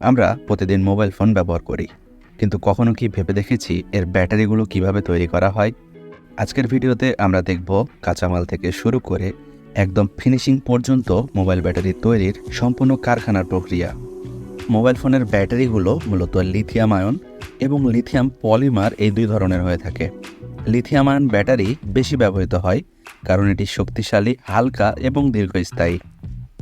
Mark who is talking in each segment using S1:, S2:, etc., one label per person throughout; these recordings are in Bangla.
S1: আমরা প্রতিদিন মোবাইল ফোন ব্যবহার করি। কিন্তু কখনো কি ভেবে দেখেছি এর ব্যাটারিগুলো কীভাবে তৈরি করা হয়? আজকের ভিডিওতে আমরা দেখব কাঁচামাল থেকে শুরু করে একদম ফিনিশিং পর্যন্ত মোবাইল ব্যাটারি তৈরির সম্পূর্ণ কারখানার প্রক্রিয়া। মোবাইল ফোনের ব্যাটারিগুলো মূলত লিথিয়াম আয়ন এবং লিথিয়াম পলিমার এই দুই ধরনের হয়ে থাকে। লিথিয়াম আয়ন ব্যাটারি বেশি ব্যবহৃত হয় কারণ এটি শক্তিশালী, হালকা এবং দীর্ঘস্থায়ী।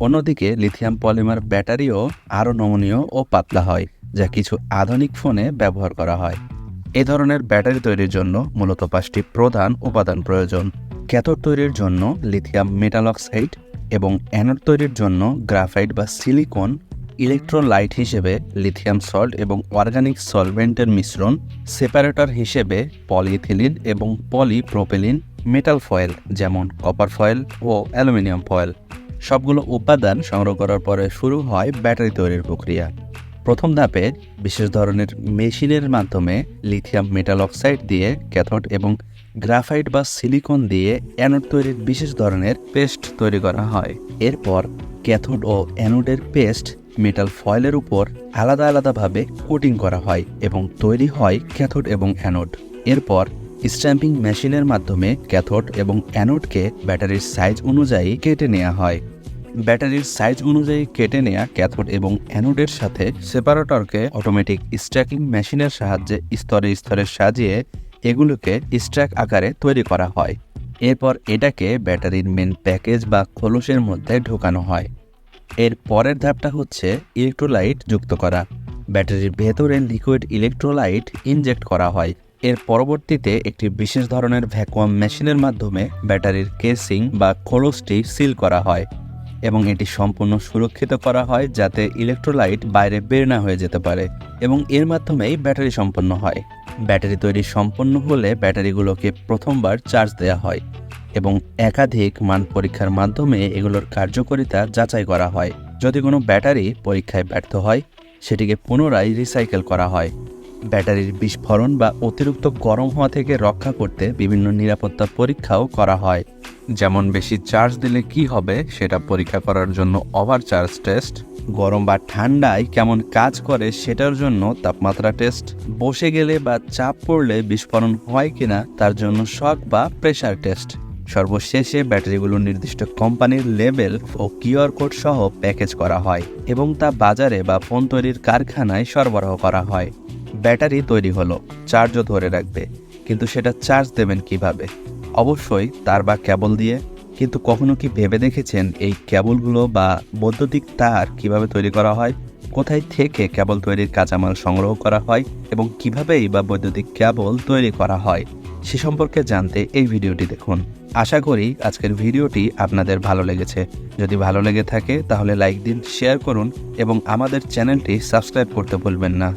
S1: অন্যদিকে, লিথিয়াম পলিমার ব্যাটারিও আরও নমনীয় ও পাতলা হয়, যা কিছু আধুনিক ফোনে ব্যবহার করা হয়। এ ধরনের ব্যাটারি তৈরির জন্য মূলত পাঁচটি প্রধান উপাদান প্রয়োজন। ক্যাথোড তৈরির জন্য লিথিয়াম মেটাল অক্সাইড এবং অ্যানোড তৈরির জন্য গ্রাফাইট বা সিলিকন, ইলেকট্রোলাইট হিসেবে লিথিয়াম সল্ট এবং অর্গানিক সলভেন্টের মিশ্রণ, সেপারেটর হিসেবে পলিথিলিন এবং পলিপ্রোপেলিন মেটাল ফয়েল, যেমন কপার ফয়েল ও অ্যালুমিনিয়াম ফয়েল। সবগুলো উপাদান সংগ্রহ করার পরে শুরু হয় ব্যাটারি তৈরির প্রক্রিয়া। প্রথম ধাপে বিশেষ ধরনের মেশিনের মাধ্যমে লিথিয়াম মেটাল অক্সাইড দিয়ে ক্যাথোড এবং গ্রাফাইট বা সিলিকন দিয়ে অ্যানোড তৈরির বিশেষ ধরনের পেস্ট তৈরি করা হয়। এরপর ক্যাথোড ও অ্যানোডের পেস্ট মেটাল ফয়েলের উপর আলাদা আলাদাভাবে কোটিং করা হয় এবং তৈরি হয় ক্যাথোড এবং অ্যানোড। এরপর স্ট্যাম্পিং মেশিনের মাধ্যমে ক্যাথোড এবং অ্যানোডকে ব্যাটারির সাইজ অনুযায়ী কেটে নেওয়া হয়। ব্যাটারির সাইজ অনুযায়ী কেটে নেওয়া ক্যাথোড এবং অ্যানোডের সাথে সেপারেটরকে অটোমেটিক স্ট্র্যাকিং মেশিনের সাহায্যে স্তরে স্তরে সাজিয়ে এগুলোকে স্ট্র্যাক আকারে তৈরি করা হয়। এরপর এটাকে ব্যাটারির মেন প্যাকেজ বা খোলসের মধ্যে ঢোকানো হয়। এর পরের ধাপটা হচ্ছে ইলেকট্রোলাইট যুক্ত করা। ব্যাটারির ভেতরে লিকুইড ইলেকট্রোলাইট ইনজেক্ট করা হয়। এর পরবর্তীতে একটি বিশেষ ধরনের ভ্যাকুয়াম মেশিনের মাধ্যমে ব্যাটারির কেসিং বা খোলসটি সিল করা হয় এবং এটি সম্পূর্ণ সুরক্ষিত করা হয় যাতে ইলেকট্রোলাইট বাইরে বের না হয়ে যেতে পারে এবং এর মাধ্যমেই ব্যাটারি সম্পন্ন হয়। ব্যাটারি তৈরি সম্পন্ন হলে ব্যাটারিগুলোকে প্রথমবার চার্জ দেওয়া হয় এবং একাধিক মান পরীক্ষার মাধ্যমে এগুলোর কার্যকারিতা যাচাই করা হয়। যদি কোনো ব্যাটারি পরীক্ষায় ব্যর্থ হয়, সেটিকে পুনরায় রিসাইকেল করা হয়। ব্যাটারির বিস্ফোরণ বা অতিরিক্ত গরম হওয়া থেকে রক্ষা করতে বিভিন্ন নিরাপত্তা পরীক্ষাও করা হয়। যেমন বেশি চার্জ দিলে কি হবে সেটা পরীক্ষা করার জন্য ওভার চার্জ টেস্ট, গরম বা ঠান্ডায় কেমন কাজ করে সেটার জন্য তাপমাত্রা টেস্ট, বসে গেলে বা চাপ পড়লে বিস্ফোরণ হয় কিনা তার জন্য শক বা প্রেশার টেস্ট। সর্বশেষে ব্যাটারিগুলো নির্দিষ্ট কোম্পানির লেবেল ও কিউআর কোড সহ প্যাকেজ করা হয় এবং তা বাজারে বা ফোন তৈরির কারখানায় সরবরাহ করা হয়। ব্যাটারি তৈরি হলো, চার্জও ধরে রাখবে। কিন্তু সেটা চার্জ দেবেন কীভাবে? অবশ্যই তার বা কেবল দিয়ে। কিন্তু কখনো কি ভেবে দেখেছেন এই কেবলগুলো বা বৈদ্যুতিক তার কীভাবে তৈরি করা হয়? কোথায় থেকে কেবল তৈরির কাঁচামাল সংগ্রহ করা হয় এবং কিভাবেই বা বৈদ্যুতিক কেবল তৈরি করা হয়? সে সম্পর্কে জানতে এই ভিডিওটি দেখুন। আশা করি আজকের ভিডিওটি আপনাদের ভালো লেগেছে। যদি ভালো লেগে থাকে তাহলে লাইক দিন, শেয়ার করুন এবং আমাদের চ্যানেলটি সাবস্ক্রাইব করতে ভুলবেন না।